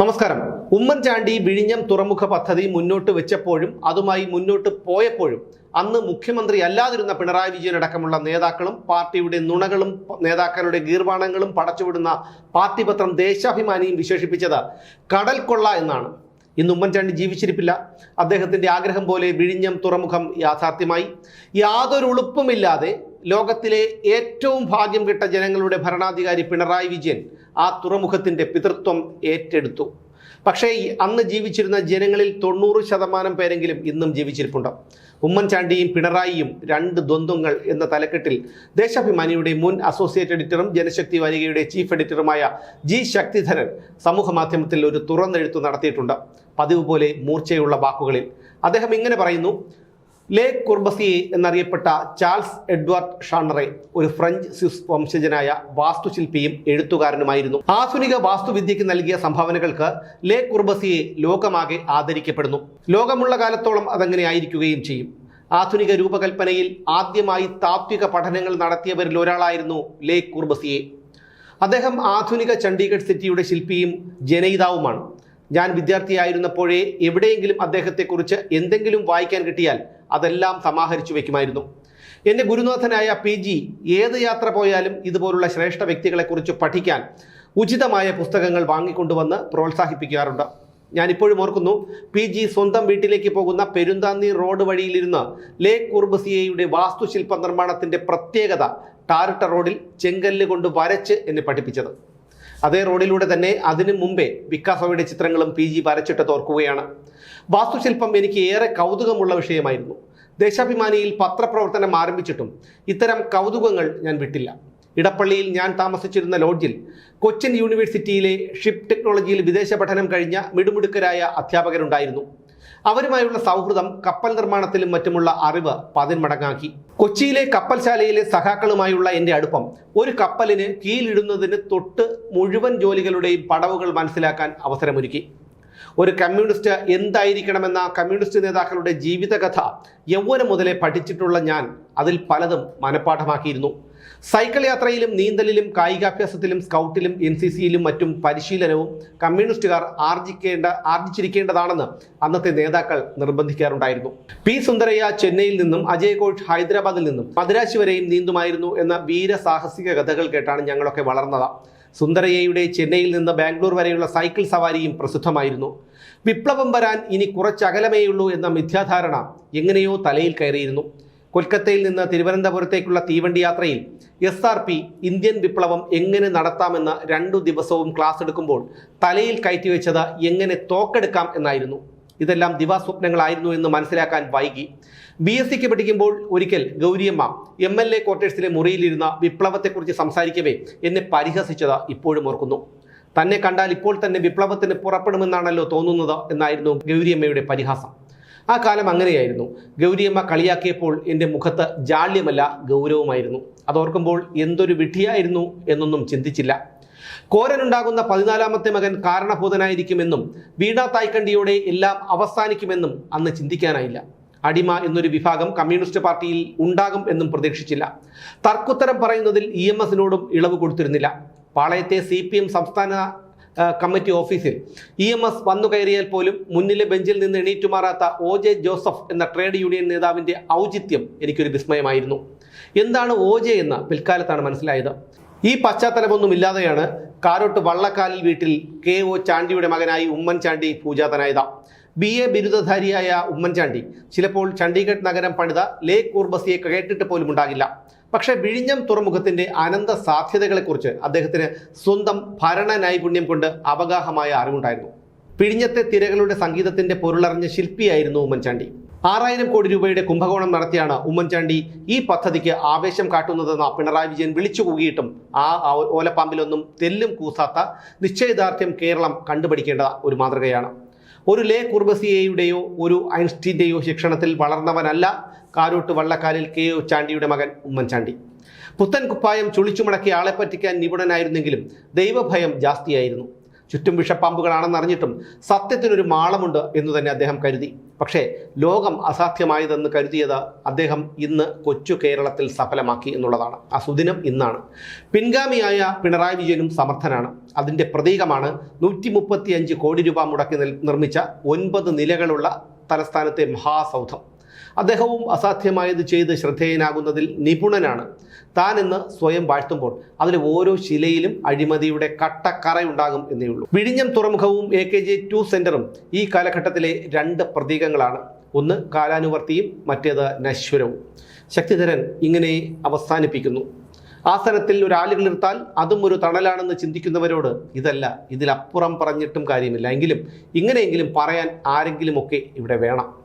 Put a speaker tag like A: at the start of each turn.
A: നമസ്കാരം. ഉമ്മൻചാണ്ടി വിഴിഞ്ഞം തുറമുഖ പദ്ധതി മുന്നോട്ട് വെച്ചപ്പോഴും അതുമായി മുന്നോട്ട് പോയപ്പോഴും അന്ന് മുഖ്യമന്ത്രി അല്ലാതിരുന്ന പിണറായി വിജയൻ അടക്കമുള്ള നേതാക്കളും പാർട്ടിയുടെ നുണകളും നേതാക്കളുടെ ഗീർവാണങ്ങളും പടച്ചുവിടുന്ന പാർട്ടി പത്രം ദേശാഭിമാനിയും വിശേഷിപ്പിച്ചത് കടൽ കൊള്ള എന്നാണ്. ഇന്ന് ഉമ്മൻചാണ്ടി ജീവിച്ചിരിപ്പില്ല. അദ്ദേഹത്തിന്റെ ആഗ്രഹം പോലെ വിഴിഞ്ഞം തുറമുഖം യാഥാർത്ഥ്യമായി. യാതൊരു ഉളുപ്പുമില്ലാതെ ലോകത്തിലെ ഏറ്റവും ഭാഗ്യം കിട്ട ജനങ്ങളുടെ ഭരണാധികാരി പിണറായി വിജയൻ ആ തുറമുഖത്തിന്റെ പിതൃത്വം ഏറ്റെടുത്തു. പക്ഷേ അന്ന് ജീവിച്ചിരുന്ന ജനങ്ങളിൽ തൊണ്ണൂറ് ശതമാനം പേരെങ്കിലും ഇന്നും ജീവിച്ചിരിപ്പുണ്ട്. ഉമ്മൻചാണ്ടിയും പിണറായിയും രണ്ട് ദ്വന്ദ്ങ്ങൾ എന്ന തലക്കെട്ടിൽ ദേശാഭിമാനിയുടെ മുൻ അസോസിയേറ്റ് എഡിറ്ററും ജനശക്തി വാരികയുടെ ചീഫ് എഡിറ്ററുമായ ജി ശക്തിധരൻ സമൂഹ മാധ്യമത്തിൽ ഒരു തുറന്നെഴുത്ത് നടത്തിയിട്ടുണ്ട്. പതിവ് പോലെ മൂർച്ചയുള്ള വാക്കുകളിൽ. അദ്ദേഹം ഇങ്ങനെ പറയുന്നു ലേ കുർബസിയെ എന്നറിയപ്പെട്ട ചാൾസ് എഡ്വാർഡ് ഷാണറെ ഒരു ഫ്രഞ്ച് സ്വിസ് വംശജനായ വാസ്തുശില്പിയും എഴുത്തുകാരനുമായിരുന്നു. ആധുനിക വാസ്തുവിദ്യയ്ക്ക് നൽകിയ സംഭാവനകൾക്ക് ലേ കുർബസിയെ ലോകമാകെ ആദരിക്കപ്പെടുന്നു. ലോകമുള്ള കാലത്തോളം അതങ്ങനെ ആയിരിക്കുകയും ചെയ്യും. ആധുനിക രൂപകൽപ്പനയിൽ ആദ്യമായി താത്വിക പഠനങ്ങൾ നടത്തിയവരിൽ ഒരാളായിരുന്നു ലേ കുർബസിയെ. അദ്ദേഹം ആധുനിക ചണ്ഡീഗഡ് സിറ്റിയുടെ ശില്പിയും ജനയിതാവുമാണ്. ഞാൻ വിദ്യാർത്ഥിയായിരുന്നപ്പോഴേ എവിടെയെങ്കിലും അദ്ദേഹത്തെക്കുറിച്ച് എന്തെങ്കിലും വായിക്കാൻ കിട്ടിയാൽ അതെല്ലാം സമാഹരിച്ചു വയ്ക്കുമായിരുന്നു. എന്റെ ഗുരുനാഥനായ പി ജി ഏത് യാത്ര പോയാലും ഇതുപോലുള്ള ശ്രേഷ്ഠ വ്യക്തികളെക്കുറിച്ച് പഠിക്കാൻ ഉചിതമായ പുസ്തകങ്ങൾ വാങ്ങിക്കൊണ്ടുവന്ന് പ്രോത്സാഹിപ്പിക്കാറുണ്ട്. ഞാനിപ്പോഴും ഓർക്കുന്നു പി ജി സ്വന്തം വീട്ടിലേക്ക് പോകുന്ന പെരുന്താന്നി റോഡ് വഴിയിലിരുന്ന് ലേ കുർബസിയയുടെ വാസ്തുശില്പ നിർമ്മാണത്തിന്റെ പ്രത്യേകത ടാറിട്ട റോഡിൽ ചെങ്കല്ല് കൊണ്ട് വരച്ച് എന്നെ പഠിപ്പിച്ചത്. അതേ റോഡിലൂടെ തന്നെ അതിനു മുമ്പേ വിക്കാസോയുടെ ചിത്രങ്ങളും പി ജി വരച്ചിട്ട് തോർക്കുകയാണ്. വാസ്തുശില്പം എനിക്ക് ഏറെ കൗതുകമുള്ള വിഷയമായിരുന്നു. ദേശാഭിമാനിയിൽ പത്രപ്രവർത്തനം ആരംഭിച്ചിട്ടും ഇത്തരം കൗതുകങ്ങൾ ഞാൻ വിട്ടില്ല. ഇടപ്പള്ളിയിൽ ഞാൻ താമസിച്ചിരുന്ന ലോഡ്ജിൽ കൊച്ചിൻ യൂണിവേഴ്സിറ്റിയിലെ ഷിപ്പ് ടെക്നോളജിയിൽ വിദേശ പഠനം കഴിഞ്ഞ മിടുമിടുക്കരായ അധ്യാപകരുണ്ടായിരുന്നു. അവരുമായുള്ള സൗഹൃദം കപ്പൽ നിർമ്മാണത്തിലും മറ്റുമുള്ള അറിവ് പതിന്മടങ്ങാക്കി. കൊച്ചിയിലെ കപ്പൽശാലയിലെ സഖാക്കളുമായുള്ള എന്റെ അടുപ്പം ഒരു കപ്പലിന് കീലിടുന്നതിന് തൊട്ട് മുഴുവൻ ജോലികളുടെയും പടവുകൾ മനസ്സിലാക്കാൻ അവസരമൊരുക്കി. ഒരു കമ്മ്യൂണിസ്റ്റ് എന്തായിരിക്കണമെന്ന കമ്മ്യൂണിസ്റ്റ് നേതാക്കളുടെ ജീവിതകഥ യൗവനം മുതലേ പഠിച്ചിട്ടുള്ള ഞാൻ അതിൽ പലതും മനഃപ്പാഠമാക്കിയിരുന്നു. സൈക്കിൾ യാത്രയിലും നീന്തലിലും കായികാഭ്യാസത്തിലും സ്കൗട്ടിലും എൻ സി സിയിലും മറ്റും പരിശീലനവും കമ്മ്യൂണിസ്റ്റുകാർ ആർജിക്കേണ്ട ആർജിച്ചിരിക്കേണ്ടതാണെന്ന് അന്നത്തെ നേതാക്കൾ നിർബന്ധിക്കാറുണ്ടായിരുന്നു. പി സുന്ദരയ്യ ചെന്നൈയിൽ നിന്നും അജയ് ഘോഷ് ഹൈദരാബാദിൽ നിന്നും മദ്രാശി വരെയും നീന്തുമായിരുന്നു എന്ന വീരസാഹസിക കഥകൾ കേട്ടാണ് ഞങ്ങളൊക്കെ വളർന്നത്. സുന്ദരയ്യയുടെ ചെന്നൈയിൽ നിന്ന് ബാംഗ്ലൂർ വരെയുള്ള സൈക്കിൾ സവാരിയും പ്രസിദ്ധമായിരുന്നു. വിപ്ലവം വരാൻ ഇനി കുറച്ചകലമേയുള്ളൂ എന്ന മിഥ്യാധാരണ എങ്ങനെയോ തലയിൽ കയറിയിരുന്നു. കൊൽക്കത്തയിൽ നിന്ന് തിരുവനന്തപുരത്തേക്കുള്ള തീവണ്ടി യാത്രയിൽ എസ് ആർ പി ഇന്ത്യൻ വിപ്ലവം എങ്ങനെ നടത്താമെന്ന് രണ്ടു ദിവസവും ക്ലാസ് എടുക്കുമ്പോൾ തലയിൽ കയറ്റിവെച്ചത് എങ്ങനെ തോക്കെടുക്കാം എന്നായിരുന്നു. ഇതെല്ലാം ദിവാസ്വപ്നങ്ങളായിരുന്നു എന്ന് മനസ്സിലാക്കാൻ വൈകി. ബി എസ് സിക്ക് പഠിക്കുമ്പോൾ ഒരിക്കൽ ഗൗരിയമ്മ എം എൽ എ ക്വാർട്ടേഴ്സിലെ മുറിയിലിരുന്ന വിപ്ലവത്തെക്കുറിച്ച് സംസാരിക്കവേ എന്നെ പരിഹസിച്ചത് ഇപ്പോഴും ഓർക്കുന്നു. തന്നെ കണ്ടാൽ ഇപ്പോൾ തന്നെ വിപ്ലവത്തിന് പുറപ്പെടുമെന്നാണല്ലോ തോന്നുന്നത് എന്നായിരുന്നു ഗൗരിയമ്മയുടെ പരിഹാസം. ആ കാലം അങ്ങനെയായിരുന്നു. ഗൗരിയമ്മ കളിയാക്കിയപ്പോൾ എന്റെ മുഖത്ത് ജാള്യമല്ല ഗൗരവമായിരുന്നു. അതോർക്കുമ്പോൾ എന്തൊരു വിഠിയായിരുന്നു എന്നൊന്നും ചിന്തിച്ചില്ല. കോരനുണ്ടാകുന്ന പതിനാലാമത്തെ മകൻ കാരണഭൂതനായിരിക്കുമെന്നും വീണ തായ്ക്കണ്ടിയോടെ എല്ലാം അവസാനിക്കുമെന്നും അന്ന് ചിന്തിക്കാനായില്ല. അടിമ എന്നൊരു വിഭാഗം കമ്മ്യൂണിസ്റ്റ് പാർട്ടിയിൽ ഉണ്ടാകും എന്നും പ്രതീക്ഷിച്ചില്ല. തർക്കുത്തരം പറയുന്നതിൽ ഇ എം എസിനോടും ഇളവ് കൊടുത്തിരുന്നില്ല. പാളയത്തെ സി പി എം സംസ്ഥാന കമ്മിറ്റി ഓഫീസിൽ. ഇ എം എസ് വന്നു കയറിയാൽ പോലും മുന്നിലെ ബെഞ്ചിൽ നിന്ന് എണീറ്റുമാറാത്ത ഒ ജെ ജോസഫ് എന്ന ട്രേഡ് യൂണിയൻ നേതാവിന്റെ ഔചിത്യം എനിക്കൊരു വിസ്മയമായിരുന്നു. എന്താണ് ഒ ജെ എന്ന് പിൽക്കാലത്താണ് മനസ്സിലായത്? ഈ പശ്ചാത്തലമൊന്നുമില്ലാതെയാണ് കാരോട്ട് വള്ളക്കാലിൽ വീട്ടിൽ കെ ഒ ചാണ്ടിയുടെ മകനായി ഉമ്മൻചാണ്ടി പൂജാതനായത്. ബി എ ബിരുദധാരിയായ ഉമ്മൻചാണ്ടി. ചിലപ്പോൾ ചണ്ഡീഗഡ് നഗരം പണിത ലേ കൂർബസിയെ കേട്ടിട്ട് പോലും ഉണ്ടാകില്ല. പക്ഷേ വിഴിഞ്ഞം തുറമുഖത്തിന്റെ അനന്ത സാധ്യതകളെക്കുറിച്ച് അദ്ദേഹത്തിന് സ്വന്തം ഭരണ നൈപുണ്യം കൊണ്ട് അവഗാഹമായ അറിവുണ്ടായിരുന്നു. പിഴിഞ്ഞത്തെ തിരകളുടെ സംഗീതത്തിന്റെ പൊരുളറിഞ്ഞ ശില്പിയായിരുന്നു ഉമ്മൻചാണ്ടി. ആറായിരം കോടി രൂപയുടെ കുംഭകോണം നടത്തിയാണ് ഉമ്മൻചാണ്ടി ഈ പദ്ധതിക്ക് ആവേശം കാട്ടുന്നതെന്ന് പിണറായി വിജയൻ വിളിച്ചു കൂകിയിട്ടും ആ ആ- ഓലപ്പാമ്പിലൊന്നും തെല്ലും കൂസാത്ത നിശ്ചയദാർഢ്യം കേരളം കണ്ടുപിടിക്കേണ്ട ഒരു മാതൃകയാണ്. ഒരു ലേ കുർബസിയയുടെയോ ഒരു ഐൻസ്റ്റീന്റെയോ ശിക്ഷണത്തിൽ വളർന്നവനല്ല കാരോട്ട് വള്ളക്കാലിൽ കെ ഒ ചാണ്ടിയുടെ മകൻ ഉമ്മൻചാണ്ടി. പുത്തൻ കുപ്പായം ചുളിച്ചുമടക്കി ആളെ പറ്റിക്കാൻ നിപുണനായിരുന്നെങ്കിലും ദൈവഭയം ജാസ്തിയായിരുന്നു. ചുറ്റും വിഷപ്പാമ്പുകളാണെന്നറിഞ്ഞിട്ടും സത്യത്തിനൊരു മാളമുണ്ട് എന്ന് തന്നെ അദ്ദേഹം കരുതി. പക്ഷേ ലോകം അസാധ്യമായതെന്ന് കരുതിയത് അദ്ദേഹം ഇന്ന് കൊച്ചു കേരളത്തിൽ സഫലമാക്കി എന്നുള്ളതാണ്. ആ സുദിനം ഇന്നാണ്. പിൻഗാമിയായ പിണറായി വിജയനും സമർത്ഥനാണ്. അതിന്റെ പ്രതീകമാണ് നൂറ്റി മുപ്പത്തിയഞ്ച് കോടി രൂപ മുടക്കി നിർമ്മിച്ച ഒൻപത് നിലകളുള്ള തലസ്ഥാനത്തെ മഹാസൗധം. അദ്ദേഹവും അസാധ്യമായത് ചെയ്ത് ശ്രദ്ധേയനാകുന്നതിൽ നിപുണനാണ്. താൻ എന്ന് സ്വയം വാഴ്ത്തുമ്പോൾ അതിൽ ഓരോ ശിലയിലും അഴിമതിയുടെ കട്ടക്കറയുണ്ടാകും എന്നേ ഉള്ളൂ. വിഴിഞ്ഞം തുറമുഖവും എ കെ ജെ ടു സെന്ററും ഈ കാലഘട്ടത്തിലെ രണ്ട് പ്രതീകങ്ങളാണ്. ഒന്ന് കാലാനുവർത്തിയും മറ്റേത് നശ്വരവും. ശക്തിധരൻ ഇങ്ങനെ അവസാനിപ്പിക്കുന്നു. ആസനത്തിൽ ഒരാളുകളിർത്താൽ അതും ഒരു തണലാണെന്ന് ചിന്തിക്കുന്നവരോട് ഇതല്ല ഇതിലപ്പുറം പറഞ്ഞിട്ടും കാര്യമില്ല. എങ്കിലും ഇങ്ങനെയെങ്കിലും പറയാൻ ആരെങ്കിലുമൊക്കെ ഇവിടെ വേണം.